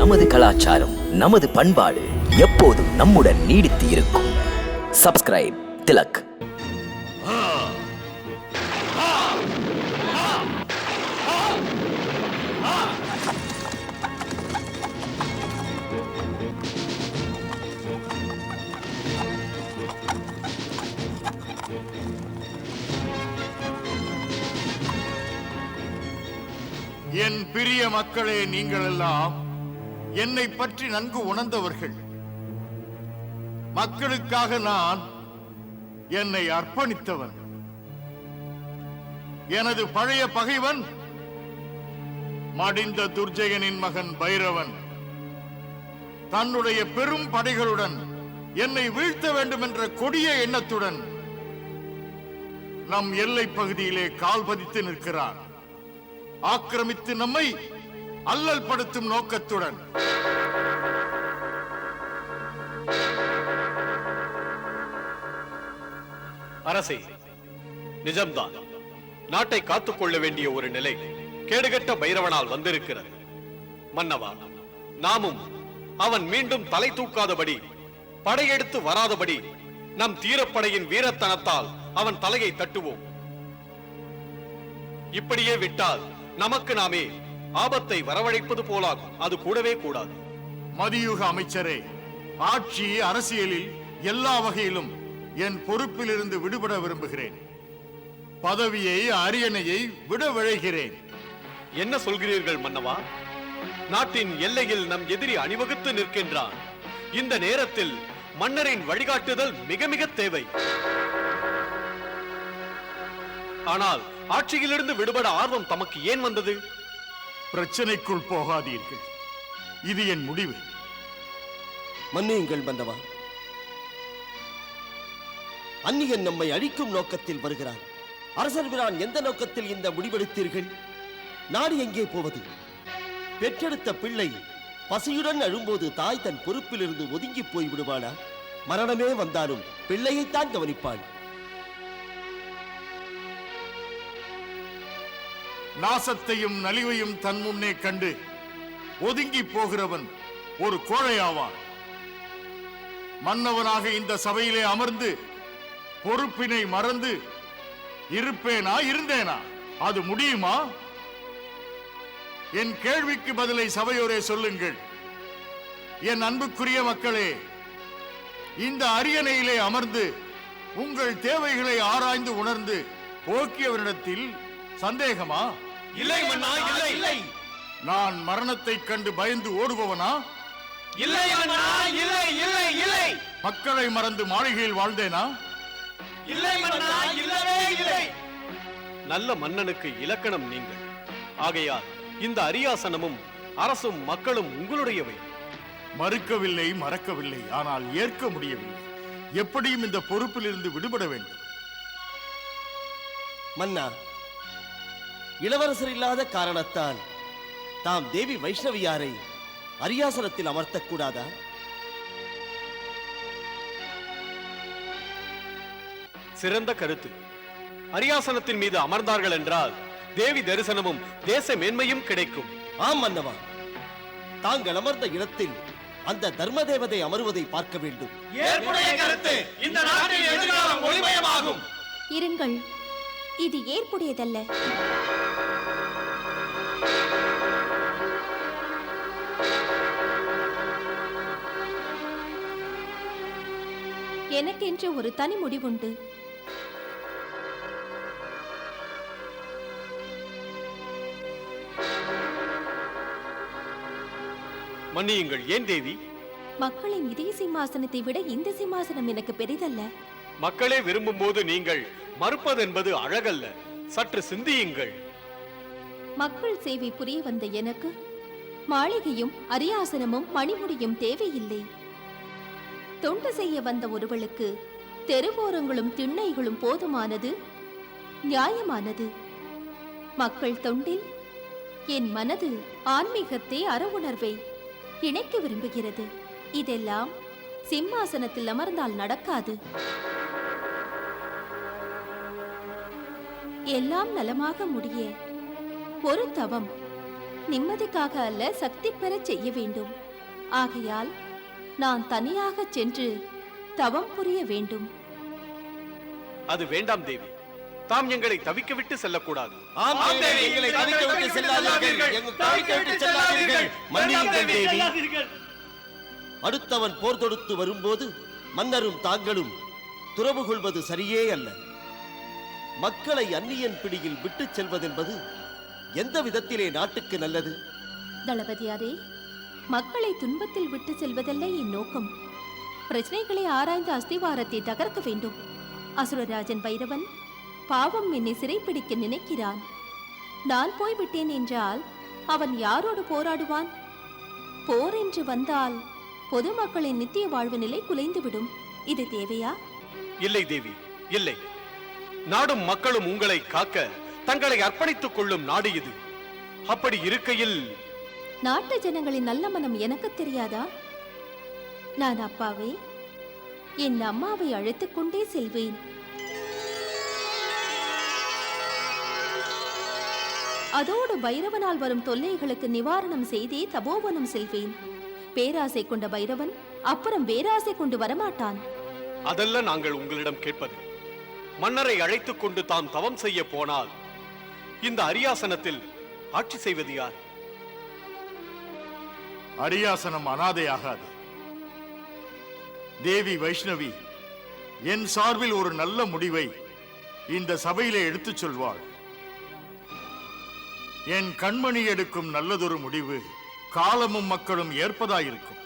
நமது கலாச்சாரம் நமது பண்பாடு எப்போதும் நம்முடன் நீடித்து இருக்கும். சப்ஸ்கிரைப் திலக். என் பிரிய மக்களே நீங்கள் எல்லாம் என்னை பற்றி நன்கு உணர்ந்தவர்கள். மக்களுக்காக நான் என்னை அர்ப்பணித்தவன். எனது பழைய பகைவன் மடிந்த துர்ஜயனின் மகன் பைரவன். தன்னுடைய பெரும் படைகளுடன் என்னை வீழ்த்த வேண்டும் என்ற கொடிய எண்ணத்துடன் நம் எல்லை பகுதியிலே கால் பதித்து நிற்கிறார். ஆக்கிரமித்து நம்மை அல்லல் படுத்தும் நோக்கத்துடன். அரசே நிஜம்தான். நாட்டை காத்துக்கொள்ள வேண்டிய ஒரு நிலை கேடுகட்ட பைரவனால் வந்திருக்கிறது. மன்னவா நாமும் அவன் மீண்டும் தலை தூக்காதபடி படையெடுத்து வராதபடி நம் தீரப்படையின் வீரத்தனத்தால் அவன் தலையை தட்டுவோம். இப்படியே விட்டால் நமக்கு நாமே ஆபத்தை வரவழைப்பது போலாகும். அது கூடவே கூடாது. மதியுக அமைச்சரே ஆட்சி அரசியலில் எல்லா வகையிலும் என் பொறுப்பிலிருந்து விடுபட விரும்புகிறேன். பதவியை அரியணையை விட விழைகிறேன். என்ன சொல்கிறீர்கள் மன்னவா? நாட்டின் எல்லையில் நம் எதிரி அணிவகுத்து நிற்கின்றான். இந்த நேரத்தில் மன்னரின் வழிகாட்டுதல் மிக மிக தேவை. ஆனால் ஆட்சியிலிருந்து விடுபட ஆர்வம் தமக்கு ஏன் வந்தது? பிரச்சனைக்குள் போகாதீர்கள். இது என் முடிவு. மன்னியுங்கள் பந்தவா. அந்நியன் நம்மை அழிக்கும் நோக்கத்தில் வருகிறான். அரசர் பிரான் எந்த நோக்கத்தில் இந்த முடிவெடுத்தீர்கள்? நாடு எங்கே போவது? பெற்றெடுத்த பிள்ளை பசியுடன் அழும்போது தாய் தன் பொறுப்பிலிருந்து ஒதுங்கி போய் விடுவானா மரணமே வந்தாலும் பிள்ளையைத்தான் கவனிப்பாள். நாசத்தையும் நலிவையும் தன் முன்னே கண்டு ஒதுங்கி போகிறவன் ஒரு கோழையாவான். மன்னவனாக இந்த சபையிலே அமர்ந்து பொறுப்பினை மறந்து இருப்பேனா இருந்தேனா? அது முடியுமா? என் கேள்விக்கு பதிலை சபையோரே சொல்லுங்கள். என் அன்புக்குரிய மக்களே இந்த அரியணையிலே அமர்ந்து உங்கள் தேவைகளை ஆராய்ந்து உணர்ந்து போக்கியவரிடத்தில் சந்தேகமா? இல்லை மன்னா இல்லை. நான் மரணத்தைக் கண்டு பயந்து ஓடுபவனா? இல்லை மன்னா இல்லை இல்லை இல்லை. மக்களை மறந்து மாளிகையில் வாழ்ந்தேனா? இல்லை மன்னா இல்லவே இல்லை. நல்ல மன்னனுக்கு இலக்கணம் நீங்கள். ஆகையால் இந்த அரியாசனமும் அரசும் மக்களும் உங்களுடையவை. மறுக்கவில்லை மறக்கவில்லை ஆனால் ஏற்க முடியவில்லை. எப்படியும் இந்த பொறுப்பிலிருந்து விடுபட வேண்டும். மன்னா இளவரசர் இல்லாத காரணத்தால் தாம் தேவி வைஷ்ணவியாரை அரியாசனத்தில் அமர்த்தக்கூடாதா? சிறந்த கருத்து. அரியாசனத்தின் மீது அமர்ந்தார்கள் என்றால் தேவி தரிசனமும் தேச மேன்மையும் கிடைக்கும். ஆம் மன்னவா. தாங்கள் அமர்ந்த இடத்தில் அந்த தர்ம தேவதை அமருவதை பார்க்க வேண்டும். ஏற்புடைய கருத்து இந்த நாட்டின் எதிர்காலம் ஒளிமயமாகும். இருங்கள். இது ஏற்புடையதல்ல. எனக்கென்று ஒரு தனி முடிவுண்டு. மன்னியுங்கள் ஏன் தேவி? மக்களின் இதய சிம்மாசனத்தை விட இந்த சிம்மாசனம் எனக்கு பெரிதல்ல. மக்களே விரும்பும் போது நீங்கள் மறுப்பதென்பது அழகல்ல. சற்று சிந்தியுங்கள். மக்கள் சேவை புரிய வந்த எனக்கு மாளிகையும் அரியாசனமும் மணிமுடியும் தேவையில்லை. தொண்டு செய்ய வந்த ஒருவளுக்கு தெருவோரங்களும் திண்ணைகளும் போதுமானது நியாயமானது. மக்கள் தொண்டில் என் மனது ஆன்மீகத்தை அறவுணர்வை இணைக்க விரும்புகிறது. இதெல்லாம் சிம்மாசனத்தில் அமர்ந்தால் நடக்காது. எல்லாம் நலமாக முடிய. ஒரு தவம். நிம்மதிக்காக அல்ல சக்தி பெறச் செய்ய வேண்டும். ஆகையால் நான் தனியாக சென்று தவம் புரிய வேண்டும். அது வேண்டாம் தேவி. தாம் எங்களை தவிக்க விட்டு செல்லக்கூடாது அடுத்தவன் போர் தொடுத்து வரும்போது மன்னரும் தாங்களும் துறவு கொள்வது சரியே அல்ல. மக்களை அந்நியன் பிடியில் விட்டுச் செல்வதென்பது எந்த விதத்திலே நாட்டுக்கு நல்லது? தளபதியாரே மக்களை துன்பத்தில் விட்டு செல்வதல்ல என் நோக்கம். பிரச்சனைகளை ஆராய்ந்து அஸ்திவாரத்தை தகர்க்க வேண்டும். அசுரராஜன் பைரவன் பாவம் என்னை சிறைப்பிடிக்க நினைக்கிறான். நான் போய்விட்டேன் என்றால் அவன் யாரோடு போராடுவான்? போர் என்று வந்தால் பொதுமக்களின் நித்திய வாழ்வு நிலை குலைந்துவிடும். இது தேவையா? இல்லை தேவி இல்லை. நாடும் மக்களும் உங்களை காக்க தங்களை அர்ப்பணித்துக் கொள்ளும் நாடு இது. அப்படி இருக்கையில் நாட்டு ஜனங்களின் நல்ல மனம் எனக்கு தெரியாதா? நான் அப்பாவை என் அம்மாவை அழைத்துக் கொண்டே செல்வேன். அதோடு பைரவனால் வரும் தொல்லைகளுக்கு நிவாரணம் செய்தே தபோவனம் செல்வேன். பேராசை கொண்ட பைரவன் அப்புறம் வேராசை கொண்டு வரமாட்டான். அதல்ல நாங்கள் உங்களிடம் கேட்பது. மன்னரை அழைத்துக் கொண்டு தாம் தவம் செய்ய போனால் இந்த அரியாசனத்தில் ஆட்சி செய்வது யார்? அரியாசனம் அனாதையாகாது. தேவி வைஷ்ணவி என் சார்பில் ஒரு நல்ல முடிவை இந்த சபையிலே எடுத்துச் சொல்வாள். என் கண்மணி எடுக்கும் நல்லதொரு முடிவு காலமும் மக்களும் ஏற்பதாயிருக்கும்.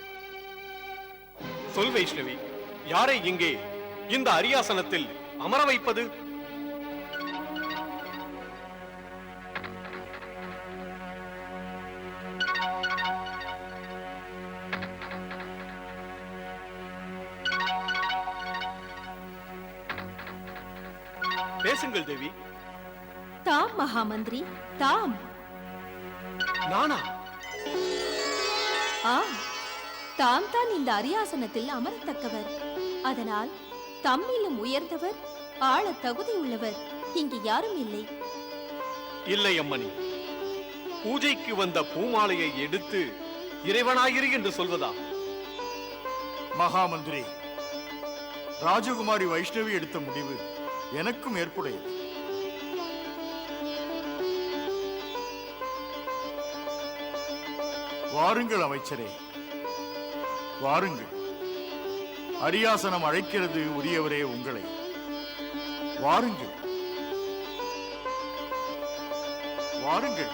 சொல் வைஷ்ணவி யாரை இங்கே இந்த அரியாசனத்தில் அமர வைப்பது? பேசுங்கள் தேவி. தாம் மகாமந்திரி தாம். நானா? ஆம். தாம் தான் இந்த அரியாசனத்தில் அமரத்தக்கவர். அதனால் தம்மிலும் உயர்ந்தவர் ஆள தகுதி உள்ளவர். இங்கு யாரும் இல்லை. இல்லை அம்மணி. பூஜைக்கு வந்த பூமாலையை எடுத்து இறைவனாயிரு என்று சொல்வதா? மகாமந்திரி ராஜகுமாரி வைஷ்ணவி எடுத்த முடிவு எனக்கும் ஏற்புடையது. வாருங்கள் அமைச்சரே. வாருங்கள். அரியாசனம் அழைக்கிறது உரியவரே உங்களை. வாருங்கள் வாருங்கள்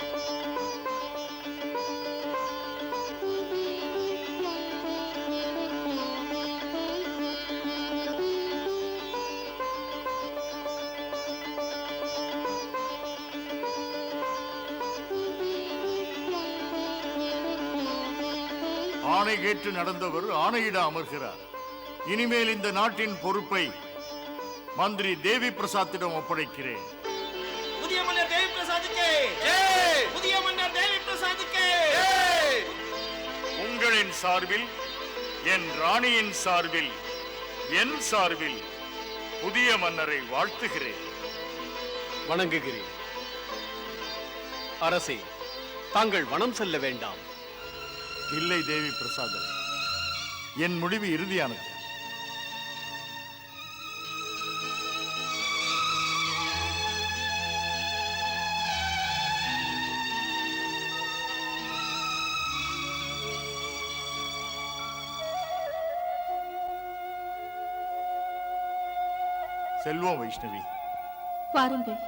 ஆணை கேட்டு நடந்தவர் ஆணையிட அமர்கிறார். இனிமேல் இந்த நாட்டின் பொறுப்பை மந்திரி தேவி பிரசாத்திடம் ஒப்படைக்கிறேன். புதிய மன்னர் தேவி பிரசாத்துக்கு புதிய மன்னர் தேவி பிரசாத்துக்கு உங்களின் சார்பில் என் ராணியின் சார்பில் என் சார்பில் புதிய மன்னரை வாழ்த்துகிறேன். வணங்குகிறேன். அரசே தாங்கள் வனம் செல்ல வேண்டாம். இல்லை தேவி பிரசாதர் என் முடிவு இறுதியானது. செல்வோம் வைஷ்ணவி. பாருங்கள்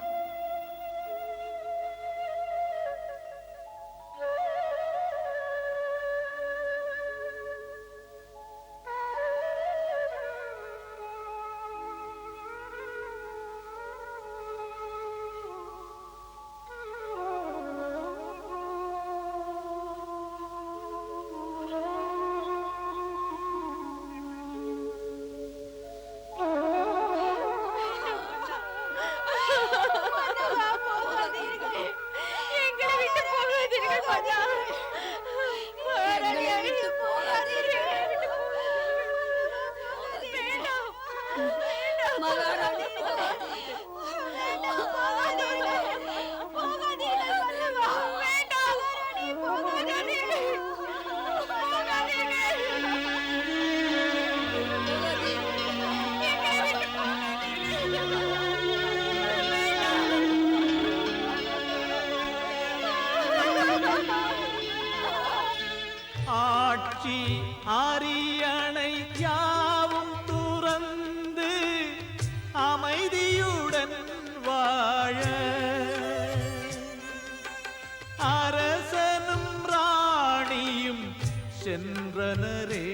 ചന്ദ്രനരേ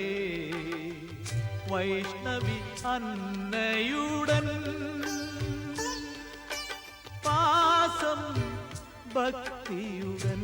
വൈഷ്ണവി അന്നയുടൻ പാസം ഭക്തിയുടൻ.